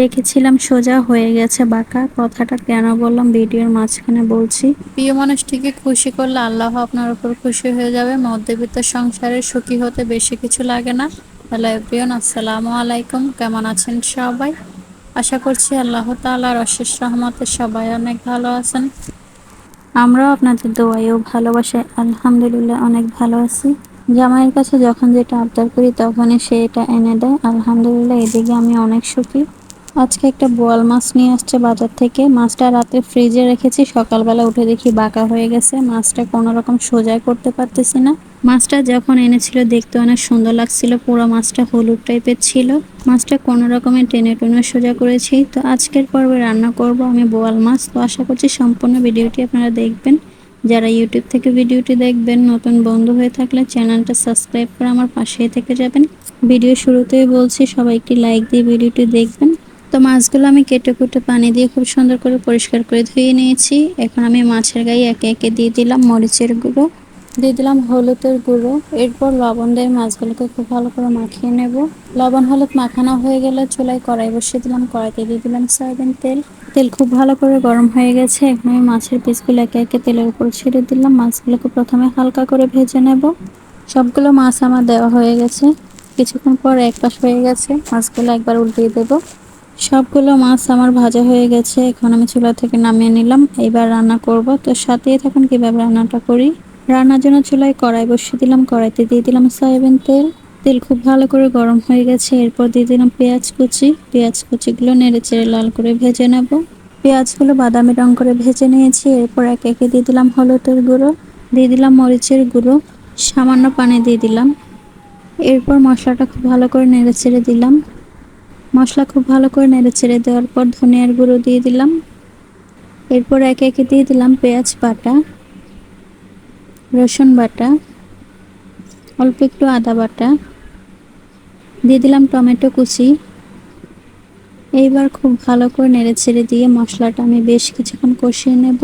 রেখেছিলাম সোজা হয়ে গেছে বাঁকা। কথাটা কেন বললাম? ভিডিওর মাঝখানে বলছি। প্রিয় মানুষটিকে খুশি করলে আল্লাহ আপনার উপর খুশি হয়ে যাবে। মধ্যবিত্ত সংসারে সুখী হতে বেশি কিছু লাগে না। হ্যালো এভরিওন আসসালামু আলাইকুম। কেমন আছেন সবাই? আশা করছি আল্লাহ তাআলার অশেষ রহমতে সবাই অনেক ভালো আছেন। আমরাও আপনাদের দোয়াই ও ভালোবাসায় আলহামদুলিল্লাহ অনেক ভালো আছি। জামাইয়ের কাছে যখন যেটা আবদার করি তখনই সে এটা এনে দেয়। আলহামদুলিল্লাহ এদিকে আমি অনেক সুখী। আজকে একটা বোয়াল মাছ নিয়ে আসছে বাজার থেকে। মাছটা রাতে ফ্রিজে রেখেছি, সকালবেলা উঠে দেখি বাঁকা হয়ে গেছে। মাছটা কোনো রকম সোজাই করতে পারতেছি না। মাছটা যখন এনেছিল দেখতে অনেক সুন্দর লাগছিল, পুরো মাছটা হলুদ টাইপের ছিল। মাছটা কোনো রকমের টেনে টেনে সোজা করেছি। তো আজকের পর্বে রান্না করব আমি বোয়াল মাছ। তো আশা করছি সম্পূর্ণ ভিডিওটি আপনারা দেখবেন। যারা ইউটিউব থেকে ভিডিওটি দেখবেন, নতুন বন্ধু হয়ে থাকলে চ্যানেলটা সাবস্ক্রাইব করে আমার পাশেই থেকে যাবেন। ভিডিও শুরুতেই বলছি, সবাই একটি লাইক দিয়ে ভিডিওটি দেখবেন। তো মাছগুলো আমি কেটে কুটে পানি দিয়ে খুব সুন্দর করে পরিষ্কার করে ধুয়ে নিয়েছি। এখন আমি মাছের গায়ে একে একে দিয়ে দিলাম মরিচের গুঁড়ো, দিয়ে দিলাম হলুদের গুঁড়ো। এরপর লবণ দিয়ে মাছগুলোকে খুব ভালো করে মাখিয়ে নেব। লবণ, হলুদ মাখানো হয়ে গেলে চুলায় কড়াই বসিয়ে দিলাম। কড়াইতে দিয়ে দিলাম সয়াবিন তেল। তেল খুব ভালো করে গরম হয়ে গেছে। এখন আমি মাছের পিসগুলো একে একে তেলের উপর ছেড়ে দিলাম। মাছগুলোকে প্রথমে হালকা করে ভেজে নেব। সবগুলো মাছ আমার দেওয়া হয়ে গেছে। কিছুক্ষণ পর এক পাশ হয়ে গেছে। মাছগুলো একবার উল্টিয়ে দেবো। সবগুলো মাছ আমার ভাজা হয়ে গেছে, এখন আমি চুলা থেকে নামিয়ে নিলাম। এবার রান্না করব। তো সাথেই থাকুন কীভাবে রান্নাটা করি। রান্নার জন্য চুলায় কড়াই বসিয়ে দিলাম, কড়াইতে দিয়ে দিলাম সয়াবিন তেল। তেল খুব ভালো করে গরম হয়ে গেছে, এরপর দিয়ে দিলাম পেঁয়াজ কুচি। পেঁয়াজ কুচিগুলো নেড়ে চেড়ে লাল করে ভেজে নেব। পেঁয়াজগুলো বাদামি রং করে ভেজে নিয়েছি, এরপর একে একে দিয়ে দিলাম হলুদের গুঁড়ো, দিয়ে দিলাম মরিচের গুঁড়ো, সামান্য পানি দিয়ে দিলাম। এরপর মশলাটা খুব ভালো করে নেড়ে চেড়ে দিলাম। মশলা খুব ভালো করে নেড়ে ছেড়ে দেওয়ার পর ধনিয়ার গুঁড়ো দিয়ে দিলাম। এরপর একে একে দিয়ে দিলাম পেঁয়াজ বাটা, রসুন বাটা, অল্প একটু আদা বাটা, দিয়ে দিলাম টমেটো কুচি। এইবার খুব ভালো করে নেড়ে ছেড়ে দিয়ে মশলাটা আমি বেশ কিছুক্ষণ কষিয়ে নেব।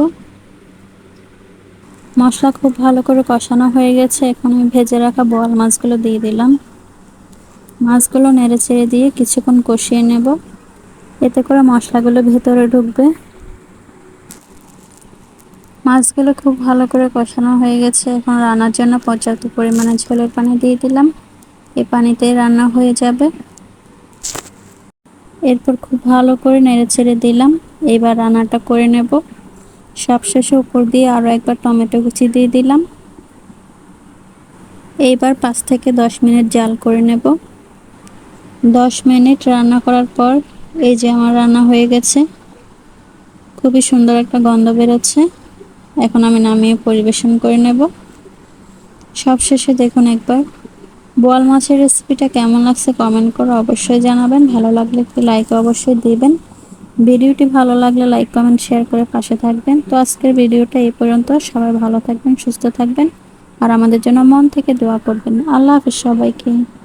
মশলা খুব ভালো করে কষানো হয়ে গেছে, এখন আমি ভেজে রাখা বোয়াল মাছগুলো দিয়ে দিলাম। মাছগুলো নেড়ে ছেড়ে দিয়ে কিছুক্ষণ কষিয়ে নেব। এতে করে মশলাগুলো ভেতরে ঢুকবে। মাছগুলো খুব ভালো করে কষানো হয়ে গেছে। এখন রান্নার জন্য পর্যাপ্ত পরিমাণে ঝোলের পানি দিয়ে দিলাম। এই পানিতে রান্না হয়ে যাবে। এরপর খুব ভালো করে নেড়ে ছেড়ে দিলাম। এবার রান্নাটা করে নেব। সবশেষে উপর দিয়ে আরও একবার টমেটো কুচি দিয়ে দিলাম। এইবার পাঁচ থেকে দশ মিনিট জাল করে নেব। দশ মিনিট রান্না করার পর এই যে আমার রান্না হয়ে গেছে। খুবই সুন্দর একটা গন্ধ বেরোচ্ছে। এখন আমি নামিয়ে পরিবেশন করে নেব। সব শেষে দেখুন একবার, বোয়াল মাছের রেসিপিটা কেমন লাগছে কমেন্ট করে অবশ্যই জানাবেন। ভালো লাগলে একটু লাইক অবশ্যই দিবেন। ভিডিওটি ভালো লাগলে লাইক কমেন্ট শেয়ার করে পাশে থাকবেন। তো আজকের ভিডিওটা এই পর্যন্ত। সবাই ভালো থাকবেন, সুস্থ থাকবেন। আর আমাদের জন্য মন থেকে দোয়া করবেন। আল্লাহ হাফিজ সবাইকে।